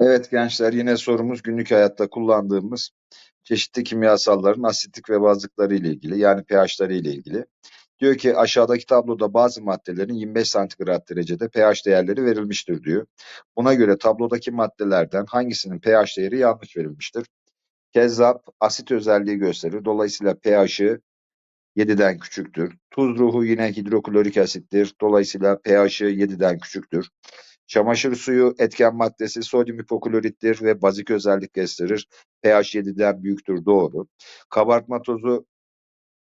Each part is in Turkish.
Evet gençler yine sorumuz günlük hayatta kullandığımız çeşitli kimyasalların asitlik ve bazlıkları ile ilgili yani pH'ları ile ilgili. Diyor ki aşağıdaki tabloda bazı maddelerin 25 santigrat derecede pH değerleri verilmiştir diyor. Buna göre tablodaki maddelerden hangisinin pH değeri yanlış verilmiştir? Kezzap asit özelliği gösterir. Dolayısıyla pH'ı 7'den küçüktür. Tuz ruhu yine hidroklorik asittir. Dolayısıyla pH'ı 7'den küçüktür. Çamaşır suyu etken maddesi sodyum hipoklorittir ve bazik özellik gösterir. pH 7'den büyüktür doğru. Kabartma tozu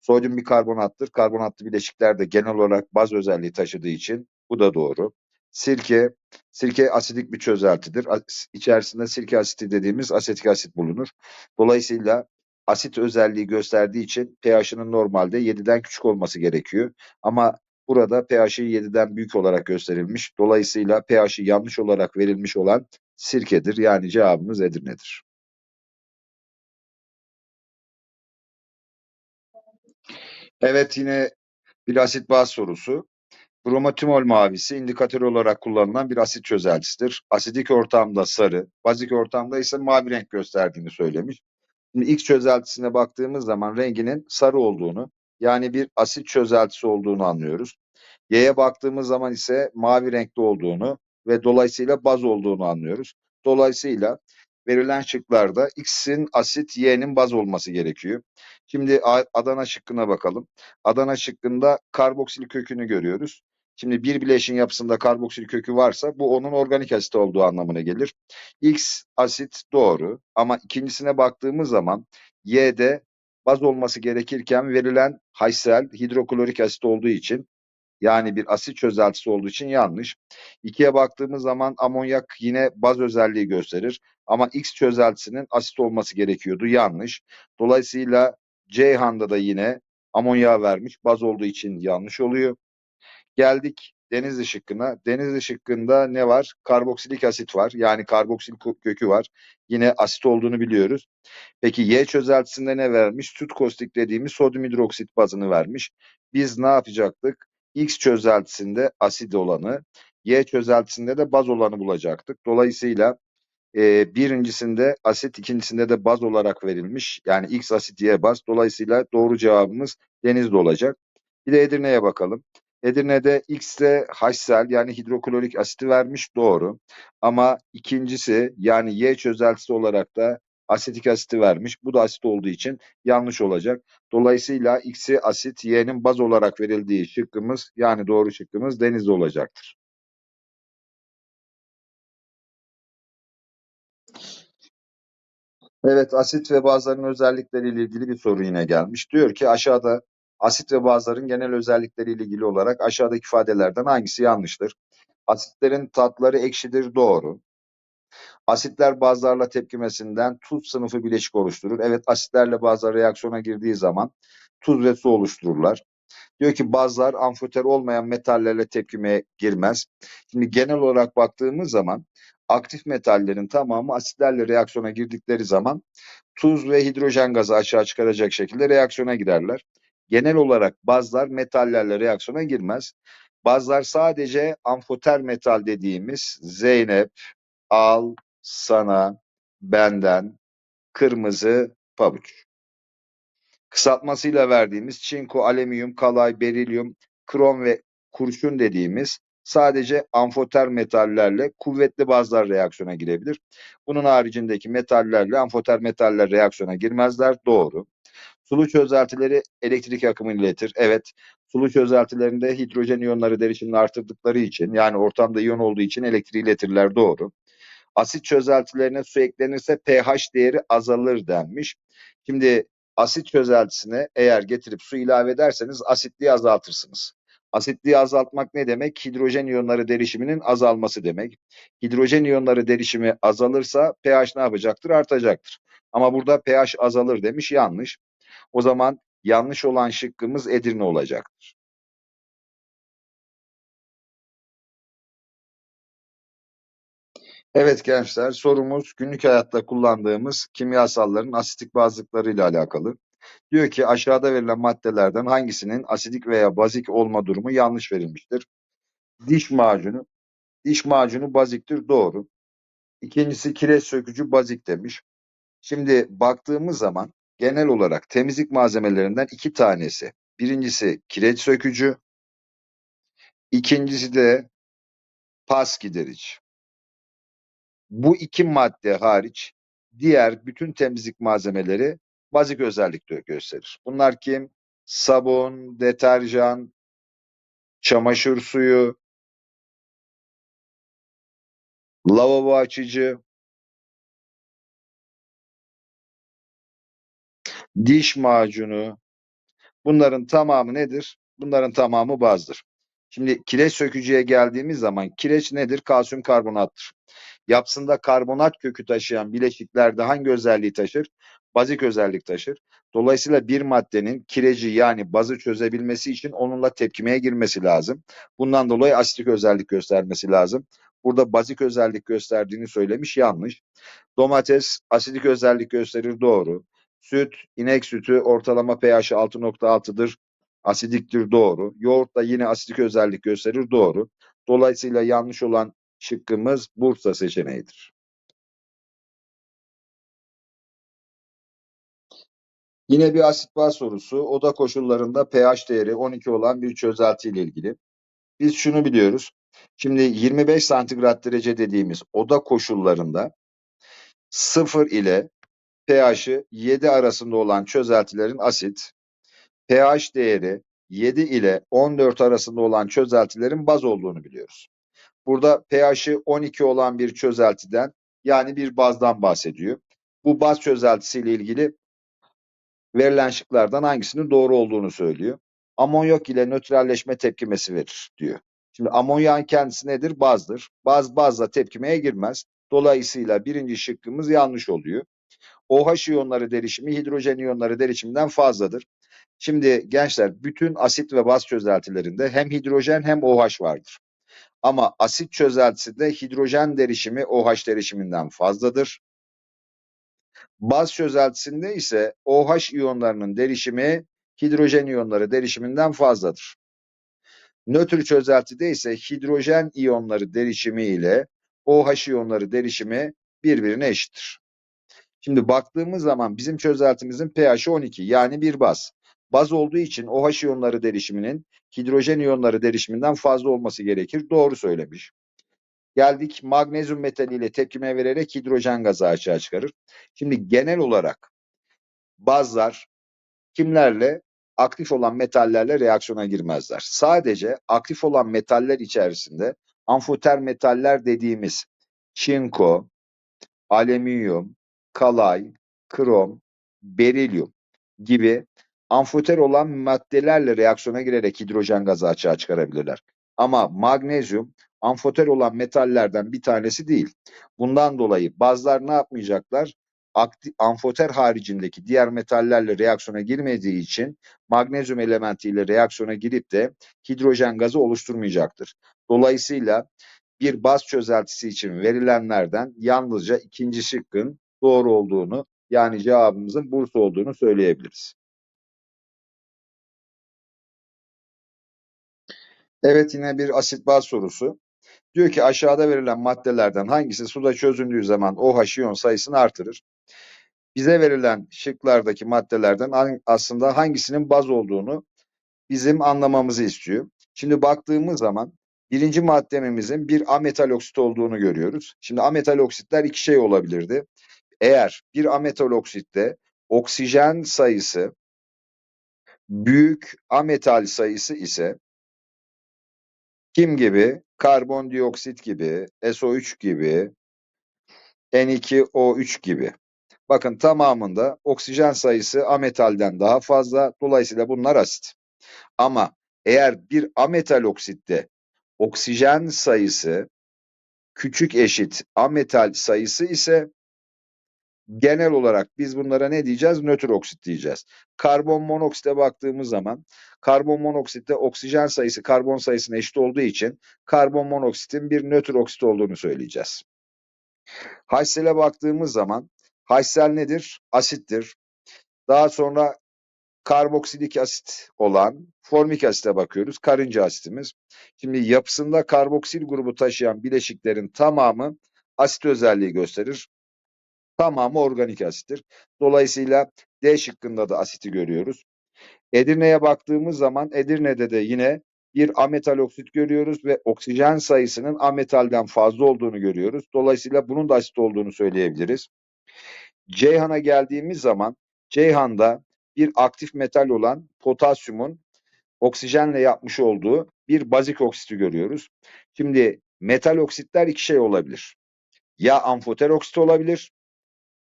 sodyum bikarbonattır. Karbonatlı bileşikler de genel olarak baz özelliği taşıdığı için bu da doğru. Sirke, sirke asidik bir çözeltidir. İçerisinde sirke asiti dediğimiz asetik asit bulunur. Dolayısıyla asit özelliği gösterdiği için pH'ının normalde 7'den küçük olması gerekiyor. Ama burada pH'i 7'den büyük olarak gösterilmiş. Dolayısıyla pH'i yanlış olarak verilmiş olan sirkedir. Yani cevabımız Edirne'dir. Evet yine bir asit baz sorusu. Bromotimol mavisi indikatör olarak kullanılan bir asit çözeltisidir. Asidik ortamda sarı, bazik ortamda ise mavi renk gösterdiğini söylemiş. Şimdi X çözeltisine baktığımız zaman renginin sarı olduğunu, yani bir asit çözeltisi olduğunu anlıyoruz. Y'ye baktığımız zaman ise mavi renkli olduğunu ve dolayısıyla baz olduğunu anlıyoruz. Dolayısıyla verilen şıklarda X'in asit, Y'nin baz olması gerekiyor. Şimdi Adana şıkkına bakalım. Adana şıkkında karboksil kökünü görüyoruz. Şimdi bir bileşin yapısında karboksil kökü varsa bu onun organik asit olduğu anlamına gelir. X asit doğru ama ikincisine baktığımız zaman Y'de baz olması gerekirken verilen haysel hidroklorik asit olduğu için yani bir asit çözeltisi olduğu için yanlış. İkiye baktığımız zaman amonyak yine baz özelliği gösterir. Ama X çözeltisinin asit olması gerekiyordu. Yanlış. Dolayısıyla Ceyhan'da da yine amonyağı vermiş. Baz olduğu için yanlış oluyor. Geldik Denizli şıkkına. Denizli şıkkında ne var? Karboksilik asit var. Yani karboksil kökü var. Yine asit olduğunu biliyoruz. Peki Y çözeltisinde ne vermiş? Süt kostik dediğimiz sodyum hidroksit bazını vermiş. Biz ne yapacaktık? X çözeltisinde asit olanı, Y çözeltisinde de baz olanı bulacaktık. Dolayısıyla e, birincisinde asit, ikincisinde de baz olarak verilmiş. Yani X asit, Y baz. Dolayısıyla doğru cevabımız Denizli olacak. Bir de Edirne'ye bakalım. Edirne'de X'de HCl yani hidroklorik asiti vermiş doğru. Ama ikincisi yani Y çözeltisi olarak da asetik asiti vermiş. Bu da asit olduğu için yanlış olacak. Dolayısıyla X'i asit, Y'nin baz olarak verildiği şıkkımız yani doğru şıkkımız denizli olacaktır. Evet, asit ve bazların özellikleriyle ilgili bir soru yine gelmiş. Diyor ki aşağıda asit ve bazların genel özellikleriyle ilgili olarak aşağıdaki ifadelerden hangisi yanlıştır? Asitlerin tatları ekşidir, doğru. Asitler bazlarla tepkimesinden tuz sınıfı bileşik oluşturur. Evet, asitlerle bazlar reaksiyona girdiği zaman tuz ve su oluştururlar. Diyor ki bazlar amfoter olmayan metallerle tepkimeye girmez. Şimdi genel olarak baktığımız zaman aktif metallerin tamamı asitlerle reaksiyona girdikleri zaman tuz ve hidrojen gazı aşağı çıkaracak şekilde reaksiyona girerler. Genel olarak bazlar metallerle reaksiyona girmez. Bazlar sadece amfoter metal dediğimiz Zeynep, al, sana, benden, kırmızı, pabuç. Kısaltmasıyla verdiğimiz çinko, alüminyum, kalay, berilyum, krom ve kurşun dediğimiz sadece amfoter metallerle kuvvetli bazlar reaksiyona girebilir. Bunun haricindeki metallerle amfoter metaller reaksiyona girmezler. Doğru. Sulu çözeltileri elektrik akımını iletir. Evet, sulu çözeltilerinde hidrojen iyonları derişimini artırdıkları için yani ortamda iyon olduğu için elektriği iletirler. Doğru. Asit çözeltilerine su eklenirse pH değeri azalır denmiş. Şimdi asit çözeltisine eğer getirip su ilave ederseniz asitliği azaltırsınız. Asitliği azaltmak ne demek? Hidrojen iyonları derişiminin azalması demek. Hidrojen iyonları derişimi azalırsa pH ne yapacaktır? Artacaktır. Ama burada pH azalır demiş yanlış. O zaman yanlış olan şıkkımız Edirne olacaktır. Evet gençler sorumuz günlük hayatta kullandığımız kimyasalların asitik bazlıklarıyla alakalı. Diyor ki aşağıda verilen maddelerden hangisinin asidik veya bazik olma durumu yanlış verilmiştir? Diş macunu. Diş macunu baziktir doğru. İkincisi kireç sökücü bazik demiş. Şimdi baktığımız zaman genel olarak temizlik malzemelerinden iki tanesi. Birincisi kireç sökücü, ikincisi de pas giderici. Bu iki madde hariç diğer bütün temizlik malzemeleri bazik özellik gösterir. Bunlar kim? Sabun, deterjan, çamaşır suyu, lavabo açıcı, diş macunu. Bunların tamamı nedir? Bunların tamamı bazdır. Şimdi kireç sökücüye geldiğimiz zaman kireç nedir? Kalsiyum karbonattır. Yapısında karbonat kökü taşıyan bileşiklerde hangi özelliği taşır? Bazik özellik taşır. Dolayısıyla bir maddenin kireci yani bazı çözebilmesi için onunla tepkimeye girmesi lazım. Bundan dolayı asitik özellik göstermesi lazım. Burada bazik özellik gösterdiğini söylemiş yanlış. Domates asidik özellik gösterir doğru. Süt, inek sütü ortalama pH 6.6'dır. Asidiktir doğru. Yoğurt da yine asidik özellik gösterir doğru. Dolayısıyla yanlış olan şıkkımız Bursa seçeneğidir. Yine bir asit baz sorusu. Oda koşullarında pH değeri 12 olan bir çözelti ile ilgili. Biz şunu biliyoruz. Şimdi 25 santigrat derece dediğimiz oda koşullarında 0 ile pH'ı 7 arasında olan çözeltilerin asit, pH değeri 7 ile 14 arasında olan çözeltilerin baz olduğunu biliyoruz. Burada pH'i 12 olan bir çözeltiden yani bir bazdan bahsediyor. Bu baz çözeltisiyle ilgili verilen şıklardan hangisinin doğru olduğunu söylüyor. Amonyak ile nötralleşme tepkimesi verir diyor. Şimdi amonyağın kendisi nedir? Bazdır. Baz bazla tepkimeye girmez. Dolayısıyla birinci şıkkımız yanlış oluyor. OH iyonları derişimi hidrojen iyonları derişiminden fazladır. Şimdi gençler bütün asit ve baz çözeltilerinde hem hidrojen hem OH vardır. Ama asit çözeltisinde hidrojen derişimi OH derişiminden fazladır. Baz çözeltisinde ise OH iyonlarının derişimi hidrojen iyonları derişiminden fazladır. Nötr çözeltide ise hidrojen iyonları derişimi ile OH iyonları derişimi birbirine eşittir. Şimdi baktığımız zaman bizim çözeltimizin pH'i 12 yani bir baz. Baz olduğu için OH iyonları derişiminin hidrojen iyonları derişiminden fazla olması gerekir. Doğru söylemiş. Geldik magnezyum metaliyle tepkime vererek hidrojen gazı açığa çıkarır. Şimdi genel olarak bazlar kimlerle? Aktif olan metallerle reaksiyona girmezler. Sadece aktif olan metaller içerisinde amfoter metaller dediğimiz çinko, alüminyum, kalay, krom, berilyum gibi amfoter olan maddelerle reaksiyona girerek hidrojen gazı açığa çıkarabilirler. Ama magnezyum amfoter olan metallerden bir tanesi değil. Bundan dolayı bazılar ne yapmayacaklar? Amfoter haricindeki diğer metallerle reaksiyona girmediği için magnezyum elementiyle reaksiyona girip de hidrojen gazı oluşturmayacaktır. Dolayısıyla bir baz çözeltisi için verilenlerden yalnızca ikinci şıkkın doğru olduğunu yani cevabımızın Bursa olduğunu söyleyebiliriz. Evet yine bir asit baz sorusu. Diyor ki aşağıda verilen maddelerden hangisi suda çözündüğü zaman OH iyon sayısını artırır? Bize verilen şıklardaki maddelerden aslında hangisinin baz olduğunu bizim anlamamızı istiyor. Şimdi baktığımız zaman birinci maddemimizin bir ametal oksit olduğunu görüyoruz. Şimdi ametal oksitler iki şey olabilirdi. Eğer bir ametal oksitte oksijen sayısı büyük ametal sayısı ise kim gibi? Karbondioksit gibi, SO3 gibi, N2O3 gibi. Bakın tamamında oksijen sayısı ametalden daha fazla. Dolayısıyla bunlar asit. Ama eğer bir ametal oksitte oksijen sayısı küçük eşit ametal sayısı ise genel olarak biz bunlara ne diyeceğiz? Nötr oksit diyeceğiz. Karbon monoksite baktığımız zaman karbon monoksitte oksijen sayısı karbon sayısına eşit olduğu için karbon monoksitin bir nötr oksit olduğunu söyleyeceğiz. HCl'e baktığımız zaman HCl nedir? Asittir. Daha sonra karboksilik asit olan formik asite bakıyoruz. Karınca asitimiz. Şimdi yapısında karboksil grubu taşıyan bileşiklerin tamamı asit özelliği gösterir. Tamamı organik asittir. Dolayısıyla D şıkkında da asiti görüyoruz. Edirne'ye baktığımız zaman Edirne'de de yine bir ametal oksit görüyoruz ve oksijen sayısının ametalden fazla olduğunu görüyoruz. Dolayısıyla bunun da asit olduğunu söyleyebiliriz. Ceyhan'a geldiğimiz zaman Ceyhan'da bir aktif metal olan potasyumun oksijenle yapmış olduğu bir bazik oksiti görüyoruz. Şimdi metal oksitler iki şey olabilir. Ya amfoter oksit olabilir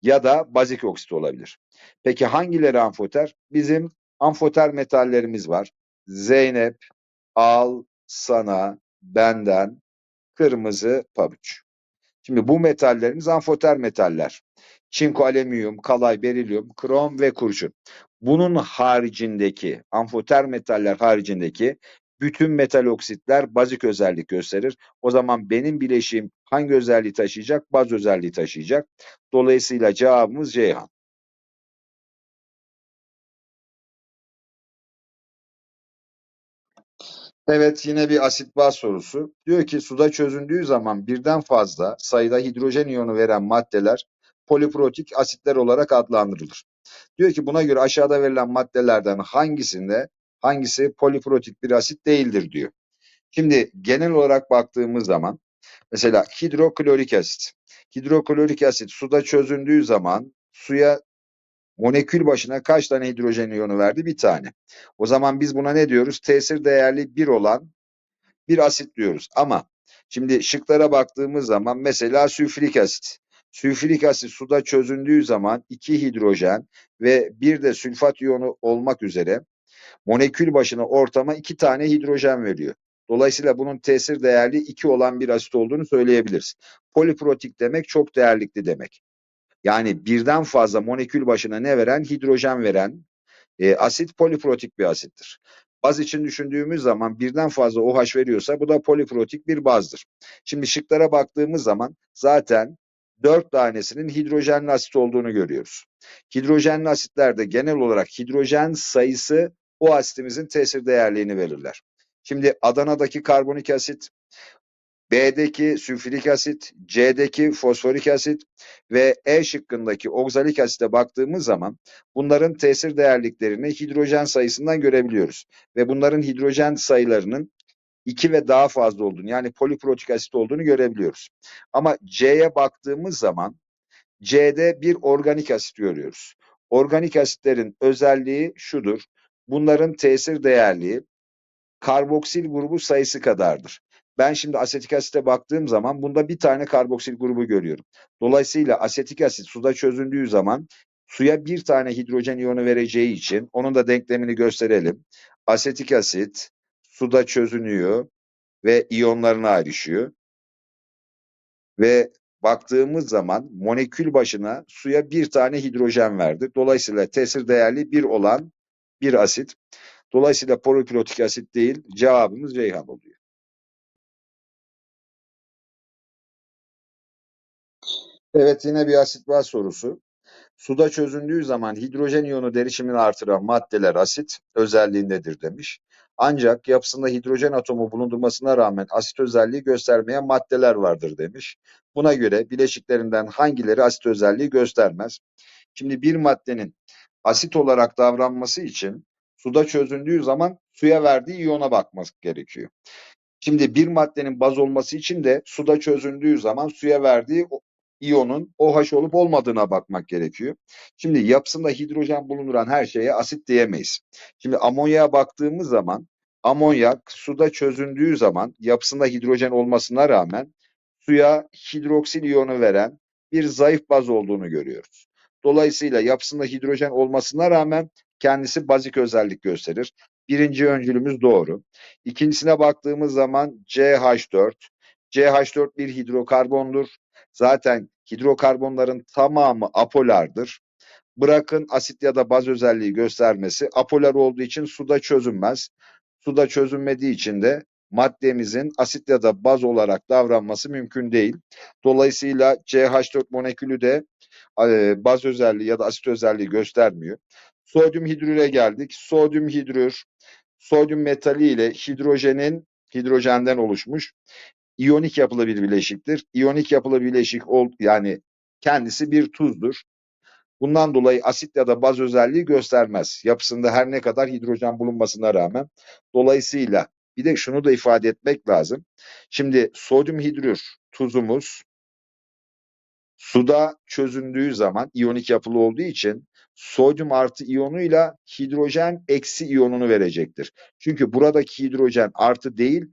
ya da bazik oksit olabilir. Peki hangileri amfoter? Bizim amfoter metallerimiz var. Zeynep, al, sana, benden, kırmızı pabuç. Şimdi bu metallerimiz amfoter metaller. Çinko, alüminyum, kalay, berilyum, krom ve kurşun. Bunun haricindeki, amfoter metaller haricindeki bütün metal oksitler bazik özellik gösterir. O zaman benim bileşiğim hangi özelliği taşıyacak? Baz özelliği taşıyacak. Dolayısıyla cevabımız Ceyhan. Evet yine bir asit baz sorusu. Diyor ki suda çözündüğü zaman birden fazla sayıda hidrojen iyonu veren maddeler poliprotik asitler olarak adlandırılır. Diyor ki buna göre aşağıda verilen maddelerden hangisinde hangisi poliprotik bir asit değildir diyor. Şimdi genel olarak baktığımız zaman mesela hidroklorik asit. Hidroklorik asit suda çözündüğü zaman suya molekül başına kaç tane hidrojen iyonu verdi? Bir tane. O zaman biz buna ne diyoruz? Tesir değerli bir olan bir asit diyoruz. Ama şimdi şıklara baktığımız zaman mesela sülfürik asit. Sülfürik asit suda çözündüğü zaman iki hidrojen ve bir de sülfat iyonu olmak üzere molekül başına ortama iki tane hidrojen veriyor. Dolayısıyla bunun tesir değerli iki olan bir asit olduğunu söyleyebiliriz. Poliprotik demek çok değerlikli demek. Yani birden fazla molekül başına ne veren? Hidrojen veren e, asit poliprotik bir asittir. Baz için düşündüğümüz zaman birden fazla OH veriyorsa bu da poliprotik bir bazdır. Şimdi şıklara baktığımız zaman zaten dört tanesinin hidrojenli asit olduğunu görüyoruz. Hidrojenli asitlerde genel olarak hidrojen sayısı o asitimizin tesir değerliğini verirler. Şimdi Adana'daki karbonik asit, B'deki sülfürik asit, C'deki fosforik asit ve E şıkkındaki oksalik asite baktığımız zaman bunların tesir değerliklerini hidrojen sayısından görebiliyoruz. Ve bunların hidrojen sayılarının 2 ve daha fazla olduğunu yani poliprotik asit olduğunu görebiliyoruz. Ama C'ye baktığımız zaman C'de bir organik asit görüyoruz. Organik asitlerin özelliği şudur. Bunların tesir değerliği karboksil grubu sayısı kadardır. Ben şimdi asetik asite baktığım zaman bunda bir tane karboksil grubu görüyorum. Dolayısıyla asetik asit suda çözündüğü zaman suya bir tane hidrojen iyonu vereceği için onun da denklemini gösterelim. Asetik asit suda çözünüyor ve iyonlarına ayrışıyor. Ve baktığımız zaman molekül başına suya bir tane hidrojen verdi. Dolayısıyla tesir değerli bir olan bir asit. Dolayısıyla poliklortik asit değil, cevabımız Reyhan oluyor. Evet yine bir asit baz sorusu. Suda çözündüğü zaman hidrojen iyonu derişimini artıran maddeler asit özelliğindedir demiş. Ancak yapısında hidrojen atomu bulundurmasına rağmen asit özelliği göstermeyen maddeler vardır demiş. Buna göre bileşiklerinden hangileri asit özelliği göstermez? Şimdi bir maddenin asit olarak davranması için suda çözündüğü zaman suya verdiği iyona bakmak gerekiyor. Şimdi bir maddenin baz olması için de suda çözündüğü zaman suya verdiği iyonun OH olup olmadığına bakmak gerekiyor. Şimdi yapısında hidrojen bulunduran her şeye asit diyemeyiz. Şimdi amonyaya baktığımız zaman amonyak suda çözündüğü zaman yapısında hidrojen olmasına rağmen suya hidroksil iyonu veren bir zayıf baz olduğunu görüyoruz. Dolayısıyla yapısında hidrojen olmasına rağmen kendisi bazik özellik gösterir. Birinci öncülümüz doğru. İkincisine baktığımız zaman CH4. CH4 bir hidrokarbondur. Zaten hidrokarbonların tamamı apolardır. Bırakın asit ya da baz özelliği göstermesi apolar olduğu için suda çözünmez. Suda çözünmediği için de maddemizin asit ya da baz olarak davranması mümkün değil. Dolayısıyla CH4 molekülü de e, baz özelliği ya da asit özelliği göstermiyor. Sodyum hidrüre geldik. Sodyum hidrür, sodyum metali ile hidrojenin hidrojenden oluşmuş iyonik yapılı bir bileşiktir. İyonik yapılı bileşik ol, yani kendisi bir tuzdur. Bundan dolayı asit ya da baz özelliği göstermez. Yapısında her ne kadar hidrojen bulunmasına rağmen. Dolayısıyla bir de şunu da ifade etmek lazım. Şimdi sodyum hidrür tuzumuz suda çözündüğü zaman iyonik yapılı olduğu için sodyum artı iyonuyla hidrojen eksi iyonunu verecektir. Çünkü buradaki hidrojen artı değil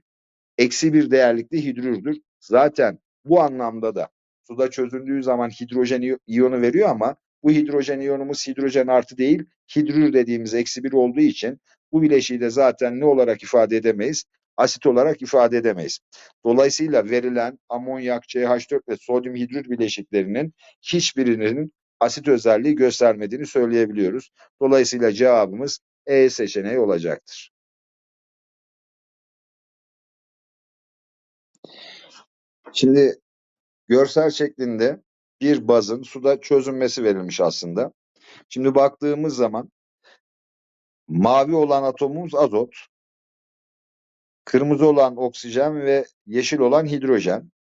eksi bir değerlikli hidrürdür. Zaten bu anlamda da suda çözündüğü zaman hidrojen iyonu veriyor ama bu hidrojen iyonumuz hidrojen artı değil hidrür dediğimiz eksi bir olduğu için bu bileşiği de zaten ne olarak ifade edemeyiz? Asit olarak ifade edemeyiz. Dolayısıyla verilen amonyak, CH4 ve sodyum hidrür bileşiklerinin hiçbirinin asit özelliği göstermediğini söyleyebiliyoruz. Dolayısıyla cevabımız E seçeneği olacaktır. Şimdi görsel şeklinde bir bazın suda çözünmesi verilmiş aslında. Şimdi baktığımız zaman mavi olan atomumuz azot, kırmızı olan oksijen ve yeşil olan hidrojen.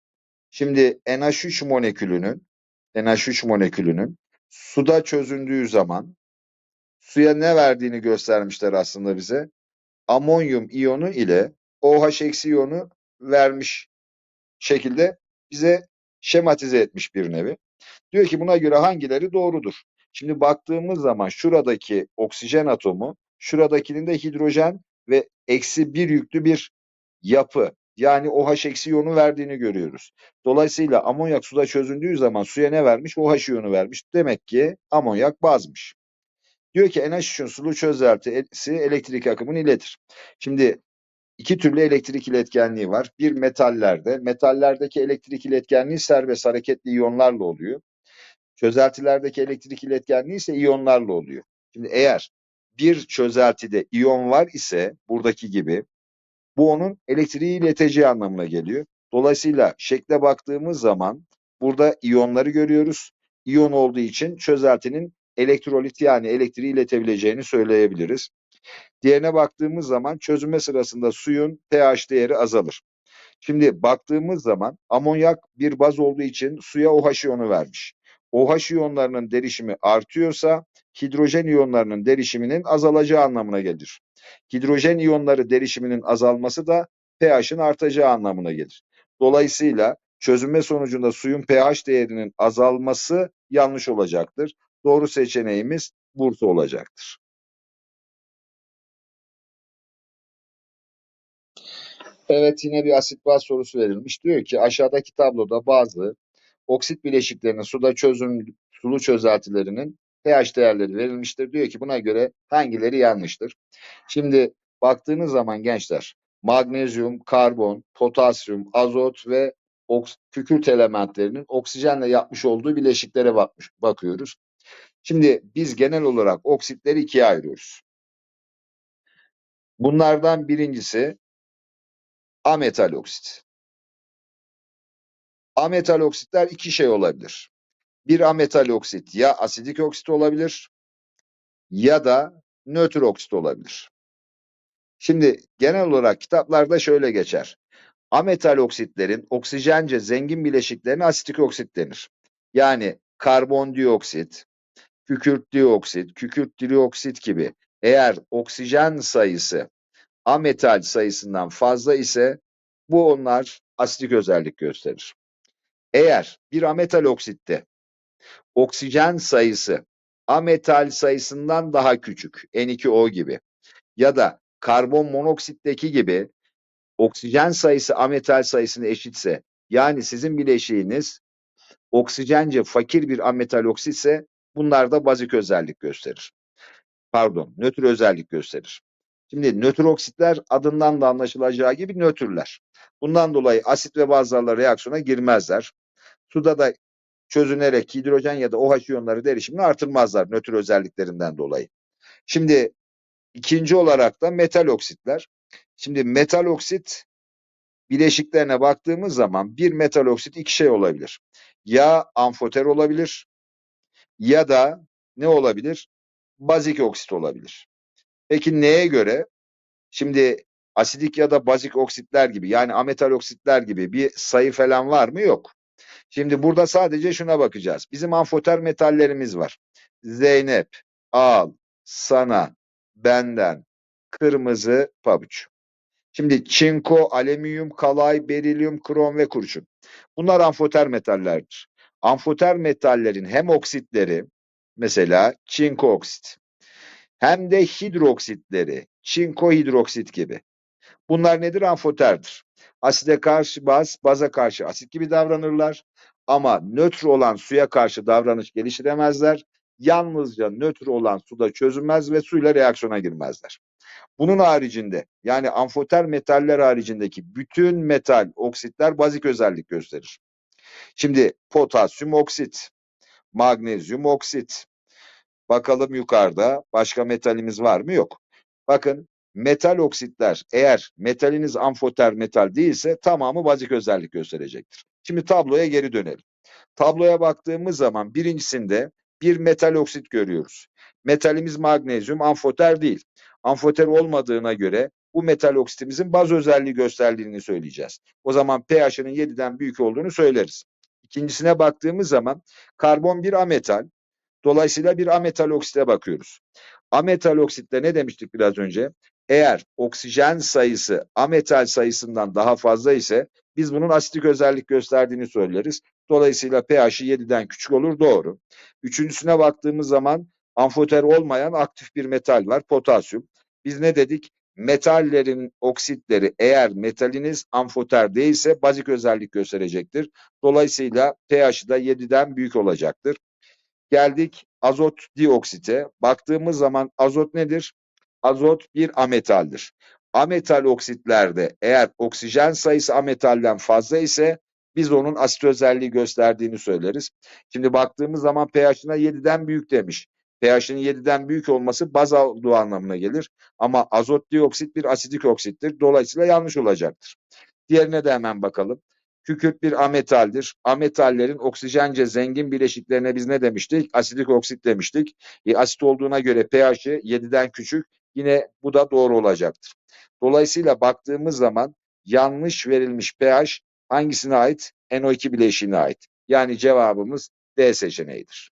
Şimdi NH3 molekülünün NH3 molekülünün suda çözündüğü zaman suya ne verdiğini göstermişler aslında bize. Amonyum iyonu ile OH iyonu vermiş şekilde bize şematize etmiş bir nevi. Diyor ki buna göre hangileri doğrudur? Şimdi baktığımız zaman şuradaki oksijen atomu, şuradakinin de hidrojen ve eksi bir yüklü bir yapı yani OH eksi iyonu verdiğini görüyoruz. Dolayısıyla amonyak suda çözündüğü zaman suya ne vermiş? OH iyonu vermiş. Demek ki amonyak bazmış. Diyor ki NH3'ün sulu çözeltisi elektrik akımını iletir. Şimdi iki türlü elektrik iletkenliği var. Bir metallerde. Metallerdeki elektrik iletkenliği serbest hareketli iyonlarla oluyor. Çözeltilerdeki elektrik iletkenliği ise iyonlarla oluyor. Şimdi eğer bir çözeltide iyon var ise buradaki gibi bu onun elektriği ileteceği anlamına geliyor. Dolayısıyla şekle baktığımız zaman burada iyonları görüyoruz. İyon olduğu için çözeltinin elektrolit yani elektriği iletebileceğini söyleyebiliriz. Diğerine baktığımız zaman çözünme sırasında suyun pH değeri azalır. Şimdi baktığımız zaman amonyak bir baz olduğu için suya OH iyonu vermiş. OH iyonlarının derişimi artıyorsa hidrojen iyonlarının derişiminin azalacağı anlamına gelir. Hidrojen iyonları derişiminin azalması da pH'in artacağı anlamına gelir. Dolayısıyla çözünme sonucunda suyun pH değerinin azalması yanlış olacaktır. Doğru seçeneğimiz Bursa olacaktır. Evet yine bir asit baz sorusu verilmiş. Diyor ki aşağıdaki tabloda bazı oksit bileşiklerinin suda çözüm sulu çözeltilerinin pH değerleri verilmiştir. Diyor ki buna göre hangileri yanlıştır? Şimdi baktığınız zaman gençler magnezyum, karbon, potasyum, azot ve kükürt elementlerinin oksijenle yapmış olduğu bileşiklere bakmış, bakıyoruz. Şimdi biz genel olarak oksitleri ikiye ayırıyoruz. Bunlardan birincisi ametal oksit. Ametal oksitler iki şey olabilir. Bir ametal oksit ya asidik oksit olabilir ya da nötr oksit olabilir. Şimdi genel olarak kitaplarda şöyle geçer. Ametal oksitlerin oksijence zengin bileşiklerine asitik oksit denir. Yani karbondioksit, kükürt dioksit, kükürt dioksit gibi eğer oksijen sayısı ametal sayısından fazla ise bu onlar asitik özellik gösterir. Eğer bir ametal oksitte oksijen sayısı ametal sayısından daha küçük, N2O gibi ya da karbon monoksitteki gibi oksijen sayısı ametal sayısına eşitse yani sizin bileşiğiniz oksijence fakir bir ametal oksitse bunlar da bazik özellik gösterir. Pardon, nötr özellik gösterir. Şimdi nötr oksitler adından da anlaşılacağı gibi nötrler. Bundan dolayı asit ve bazlarla reaksiyona girmezler. Suda da çözünerek hidrojen ya da OH iyonları derişimini artırmazlar nötr özelliklerinden dolayı. Şimdi ikinci olarak da metal oksitler. Şimdi metal oksit bileşiklerine baktığımız zaman bir metal oksit iki şey olabilir. Ya amfoter olabilir ya da ne olabilir? Bazik oksit olabilir. Peki neye göre? Şimdi asidik ya da bazik oksitler gibi yani ametal oksitler gibi bir sayı falan var mı? Yok. Şimdi burada sadece şuna bakacağız. Bizim amfoter metallerimiz var. Zeynep, al, sana, benden, kırmızı pabuç. Şimdi çinko, alüminyum, kalay, berilyum, krom ve kurşun. Bunlar amfoter metallerdir. Amfoter metallerin hem oksitleri mesela çinko oksit hem de hidroksitleri çinko hidroksit gibi. Bunlar nedir? Amfoterdir. Aside karşı baz, baza karşı asit gibi davranırlar. Ama nötr olan suya karşı davranış geliştiremezler. Yalnızca nötr olan suda çözünmez ve suyla reaksiyona girmezler. Bunun haricinde yani amfoter metaller haricindeki bütün metal oksitler bazik özellik gösterir. Şimdi potasyum oksit, magnezyum oksit. Bakalım yukarıda başka metalimiz var mı? Yok. Bakın metal oksitler eğer metaliniz amfoter metal değilse tamamı bazik özellik gösterecektir. Şimdi tabloya geri dönelim. Tabloya baktığımız zaman birincisinde bir metal oksit görüyoruz. Metalimiz magnezyum amfoter değil. Amfoter olmadığına göre bu metal oksitimizin baz özelliği gösterdiğini söyleyeceğiz. O zaman pH'ının 7'den büyük olduğunu söyleriz. İkincisine baktığımız zaman karbon bir ametal. Dolayısıyla bir ametal oksite bakıyoruz. Ametal oksitte ne demiştik biraz önce? Eğer oksijen sayısı ametal sayısından daha fazla ise biz bunun asitik özellik gösterdiğini söyleriz. Dolayısıyla pH'i 7'den küçük olur doğru. Üçüncüsüne baktığımız zaman amfoter olmayan aktif bir metal var potasyum. Biz ne dedik? Metallerin oksitleri eğer metaliniz amfoter değilse bazik özellik gösterecektir. Dolayısıyla pH'i da 7'den büyük olacaktır. Geldik azot dioksite. Baktığımız zaman azot nedir? Azot bir ametaldir. Ametal oksitlerde eğer oksijen sayısı ametalden fazla ise biz onun asit özelliği gösterdiğini söyleriz. Şimdi baktığımız zaman pH'ına 7'den büyük demiş. pH'inin 7'den büyük olması baz olduğu anlamına gelir. Ama azot dioksit bir asidik oksittir. Dolayısıyla yanlış olacaktır. Diğerine de hemen bakalım. Kükürt bir ametaldir. Ametallerin oksijence zengin bileşiklerine biz ne demiştik? Asidik oksit demiştik. E, asit olduğuna göre pH'i 7'den küçük. Yine bu da doğru olacaktır. Dolayısıyla baktığımız zaman yanlış verilmiş pH hangisine ait? NO2 bileşiğine ait. Yani cevabımız D seçeneğidir.